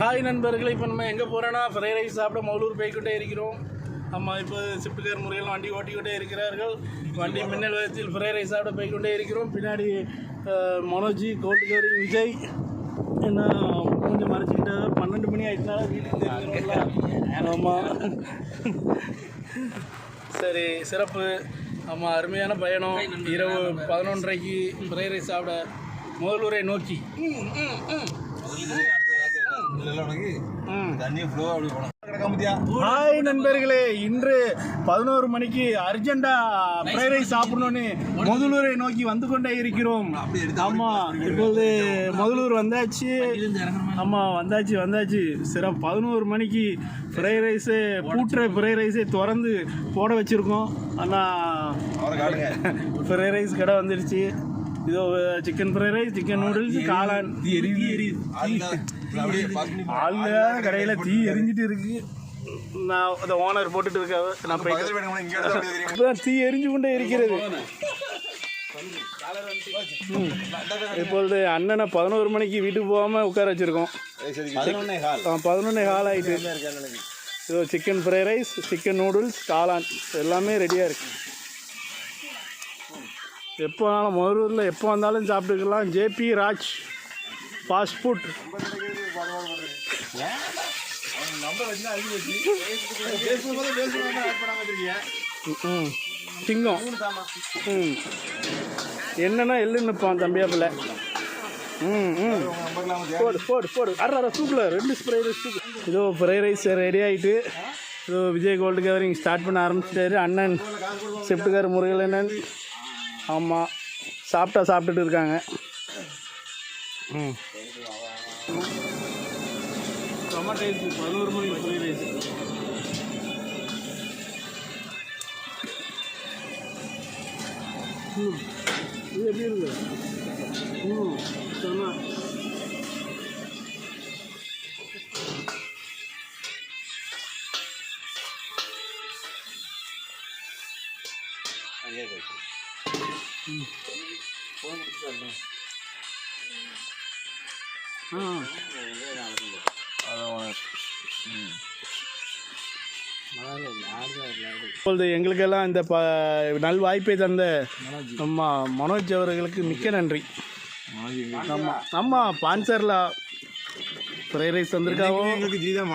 Hi நண்பர்களே. இப்போ நம்ம எங்கே போகிறோன்னா ஃப்ரைட் ரைஸ் சாப்பிட மௌலூர் போய்கிட்டே இருக்கிறோம். ஆமாம் இப்போ சிப்டுகார் முறையில் வண்டி ஓட்டிக்கொண்டே இருக்கிறார்கள். வண்டி மின்னல் வேகத்தில் ஃப்ரைட் ரைஸ் சாப்பிட போய்க்கொண்டே இருக்கிறோம். பின்னாடி மனோஜி கோல்டு விஜய். என்ன கொஞ்சம் மறைச்சிக்கிட்ட பன்னெண்டு மணி ஆயிடுச்சுனால வீட்டுக்கு தெரிஞ்சிடும்ல ஆமாம் சரி சிறப்பு. ஆமாம் அருமையான பயணம். இரவு பதினொன்றரைக்கு ஃப்ரைட் ரைஸ் சாப்பிட முதலூரை நோக்கி. ஹாய் நண்பர்களே இன்று பதினோரு மணிக்கு அர்ஜென்டா ஃப்ரைட் ரைஸ் சாப்பிடணும்னு முதலூரை நோக்கி வந்து கொண்டே இருக்கிறோம். ஆமா இப்போது முதலூர் வந்தாச்சு. ஆமா வந்தாச்சு வந்தாச்சு. சிறப்பு. பதினோரு மணிக்கு ஃப்ரைட் ரைஸு பூட்டுற ஃப்ரைட் ரைஸை திறந்து போட வச்சிருக்கோம். ஆனால் ஃப்ரைட் ரைஸ் கடை வந்துருச்சு. இதோ chicken fried rice chicken noodles காளான். அப்படியே பாஸ் பண்ணி ஆளுங்க கடையில் தீ எரிஞ்சிட்டு இருக்கு. நான் அந்த ஓனர் போட்டுட்டு இருக்காவ. நான் போய் தீ எரிஞ்சு கொண்டே இருக்கிறது. இப்பொழுது அண்ணனை பதினோரு மணிக்கு வீட்டுக்கு போகாமல் உட்கார வச்சிருக்கோம். பதினொன்னே ஹால் ஆயிட்டு. இதோ chicken fried rice chicken noodles காளான். எல்லாமே ரெடியாக இருக்கு. எப்போ வேணாலும் மதுரூரில் எப்போ வந்தாலும் சாப்பிட்டுக்கலாம். ஜேபி ராஜ் ஃபாஸ்ட் ஃபுட் ம் சிங்கம். ம். என்னன்னா எள்ளு நிற்பான் தம்பியாப்பில் ம் ம். போடு போடு போடு. அரை அரை சூப்பில் ரெண்டு ஸ்ப்ரை ரைஸ் சூப். இதோ ஃப்ரை ரைஸ் ரெடி ஆகிட்டு இதோ விஜய் கோல்டு கவரிங் ஸ்டார்ட் பண்ண ஆரம்பிச்சிட்டாரு. அண்ணன் செப்டுகார் முருகலண்ணன் ஆமாம் சாப்பிட்டா சாப்பிட்டுட்டு இருக்காங்க. ம். பதினோரு மணிக்கு ஃப்ரை ரைஸ் ம். இது எப்படி இருக்கு? ம். செம்ம. ஆ இப்பொழுது எங்களுக்கெல்லாம் இந்த ப நல் வாய்ப்பை தந்த நம்ம மனோஜ் அவர்களுக்கு மிக்க நன்றி. ஆமாம் ஆமாம் பான்சரில் ஃப்ரைட் ரைஸ் வந்திருக்காவோ எங்களுக்கு ஜி தான்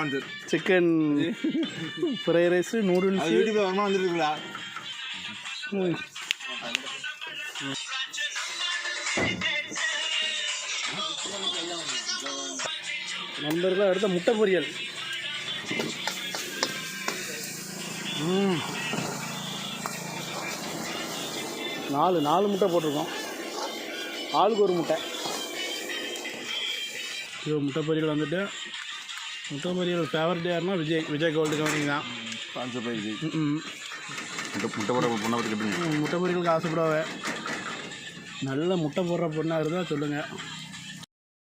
சிக்கன் ஃப்ரைட் ரைஸு நூடுல்ஸு. யூடியூப்ல வரமா வந்துருக்குங்களா நண்பர்கள் அடுத்த முட்டை பொரியல். நாலு நாலு முட்டை போட்டிருக்கோம். ஆளுக்கு ஒரு முட்டை. இது முட்டை பொரியல் வந்துட்டு. முட்டை பொரியல் ஃபேவரட் யாருன்னா விஜய். விஜய் கோல்டு கம்பெனி தான். ம். முட்டை முட்டை போட பொண்ணை பற்றி கட்டுங்க முட்டை பொரியலுக்கு ஆசைப்படுவாங்க. நல்ல முட்டை போடுற பொண்ணாக இருந்தால் சொல்லுங்கள்